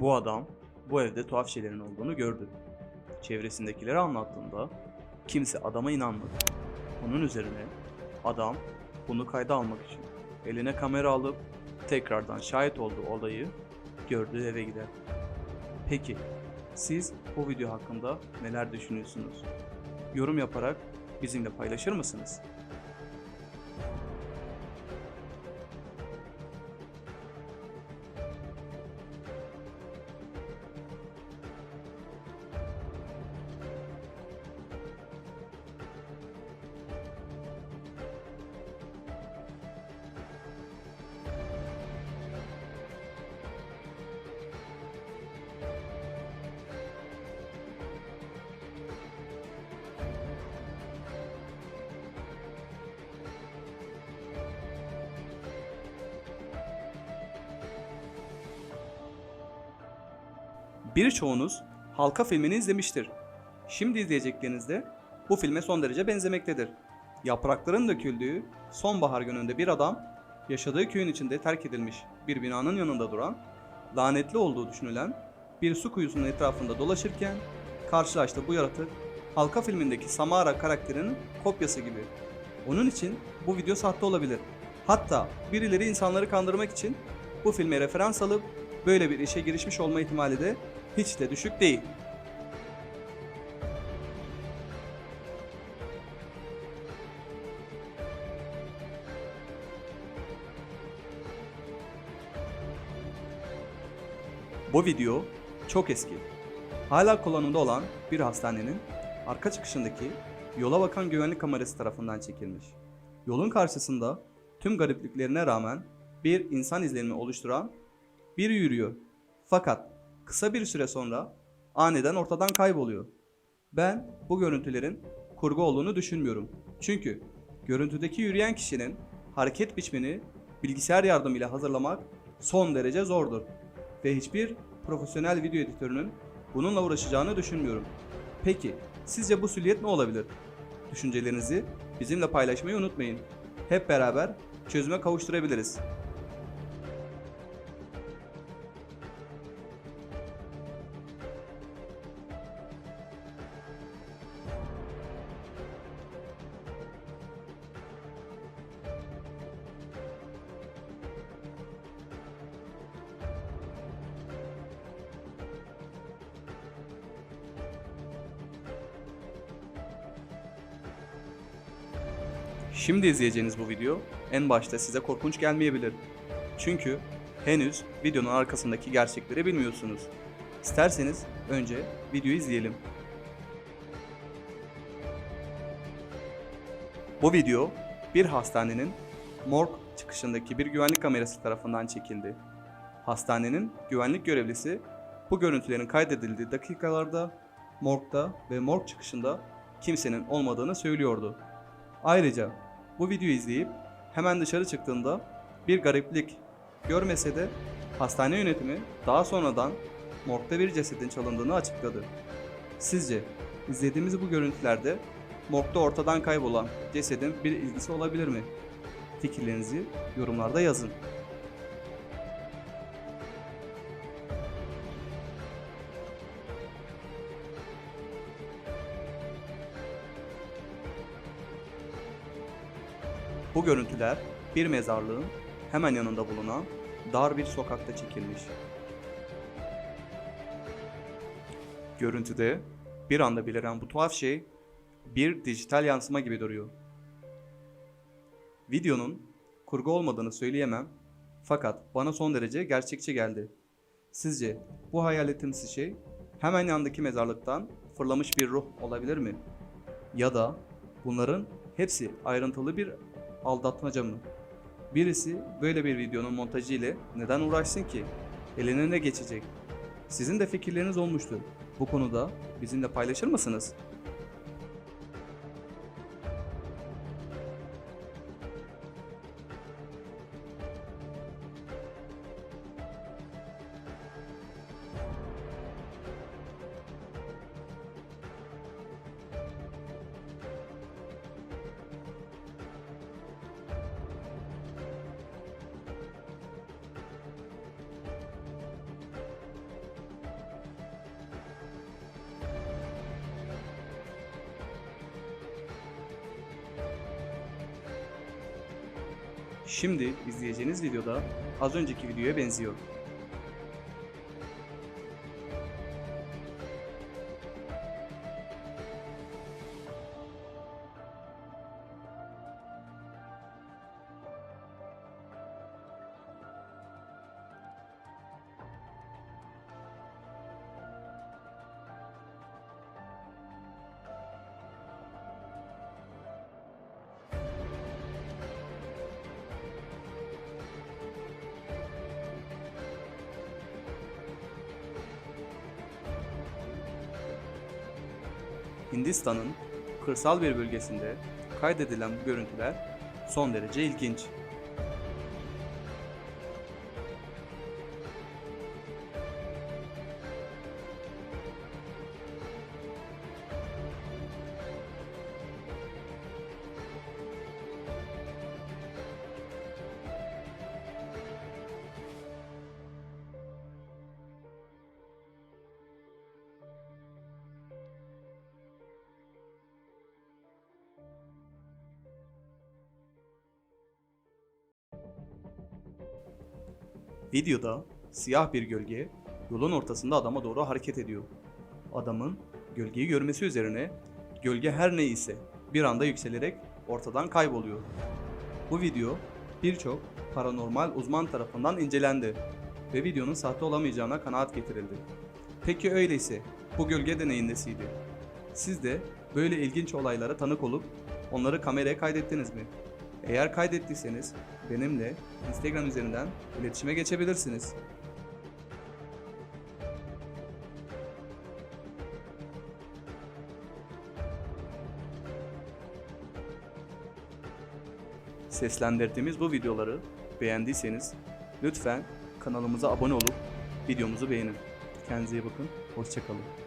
Bu adam bu evde tuhaf şeylerin olduğunu gördü. Çevresindekilere anlattığında kimse adama inanmadı. Bunun üzerine adam bunu kayda almak için eline kamera alıp tekrardan şahit olduğu olayı gördüğü eve gider. Peki siz bu video hakkında neler düşünüyorsunuz? Yorum yaparak bizimle paylaşır mısınız? Birçoğunuz Halka filmini izlemiştir. Şimdi izleyeceklerinizde bu filme son derece benzemektedir. Yaprakların döküldüğü sonbahar gününde bir adam yaşadığı köyün içinde terk edilmiş bir binanın yanında duran, lanetli olduğu düşünülen bir su kuyusunun etrafında dolaşırken karşılaştı bu yaratık Halka filmindeki Samara karakterinin kopyası gibi. Onun için bu video sahte olabilir. Hatta birileri insanları kandırmak için bu filme referans alıp böyle bir işe girişmiş olma ihtimali de hiç de düşük değil. Bu video çok eski. Hala kullanımda olan bir hastanenin arka çıkışındaki yola bakan güvenlik kamerası tarafından çekilmiş. Yolun karşısında tüm garipliklerine rağmen bir insan izlenimi oluşturan biri yürüyor. Fakat kısa bir süre sonra aniden ortadan kayboluyor. Ben bu görüntülerin kurgu olduğunu düşünmüyorum. Çünkü görüntüdeki yürüyen kişinin hareket biçimini bilgisayar yardımıyla hazırlamak son derece zordur ve hiçbir profesyonel video editörünün bununla uğraşacağını düşünmüyorum. Peki sizce bu silüet ne olabilir? Düşüncelerinizi bizimle paylaşmayı unutmayın. Hep beraber çözüme kavuşturabiliriz. Şimdi izleyeceğiniz bu video en başta size korkunç gelmeyebilir. Çünkü henüz videonun arkasındaki gerçekleri bilmiyorsunuz. İsterseniz önce videoyu izleyelim. Bu video bir hastanenin morg çıkışındaki bir güvenlik kamerası tarafından çekildi. Hastanenin güvenlik görevlisi bu görüntülerin kaydedildiği dakikalarda morgda ve morg çıkışında kimsenin olmadığını söylüyordu. Ayrıca bu videoyu izleyip hemen dışarı çıktığında bir gariplik görmese de hastane yönetimi daha sonradan morgda bir cesedin çalındığını açıkladı. Sizce izlediğimiz bu görüntülerde morgda ortadan kaybolan cesedin bir ilgisi olabilir mi? Fikirlerinizi yorumlarda yazın. Bu görüntüler bir mezarlığın hemen yanında bulunan dar bir sokakta çekilmiş. Görüntüde bir anda beliren bu tuhaf şey bir dijital yansıma gibi duruyor. Videonun kurgu olmadığını söyleyemem fakat bana son derece gerçekçi geldi. Sizce bu hayaletimsi şey hemen yandaki mezarlıktan fırlamış bir ruh olabilir mi? Ya da bunların hepsi ayrıntılı bir aldatmaca mı? Birisi böyle bir videonun montajı ile neden uğraşsın ki? Eline ne geçecek? Sizin de fikirleriniz olmuştur. Bu konuda bizimle paylaşır mısınız? Şimdi izleyeceğiniz videoda az önceki videoya benziyor. Hindistan'ın kırsal bir bölgesinde kaydedilen bu görüntüler son derece ilginç. Videoda siyah bir gölge yolun ortasında adama doğru hareket ediyor. Adamın gölgeyi görmesi üzerine gölge her neyse bir anda yükselerek ortadan kayboluyor. Bu video birçok paranormal uzman tarafından incelendi ve videonun sahte olamayacağına kanaat getirildi. Peki öyleyse bu gölge de neyin nesiydi? Siz de böyle ilginç olaylara tanık olup onları kameraya kaydettiniz mi? Eğer kaydettiyseniz benimle Instagram üzerinden iletişime geçebilirsiniz. Seslendirdiğimiz bu videoları beğendiyseniz lütfen kanalımıza abone olup videomuzu beğenin. Kendinize iyi bakın. Hoşçakalın.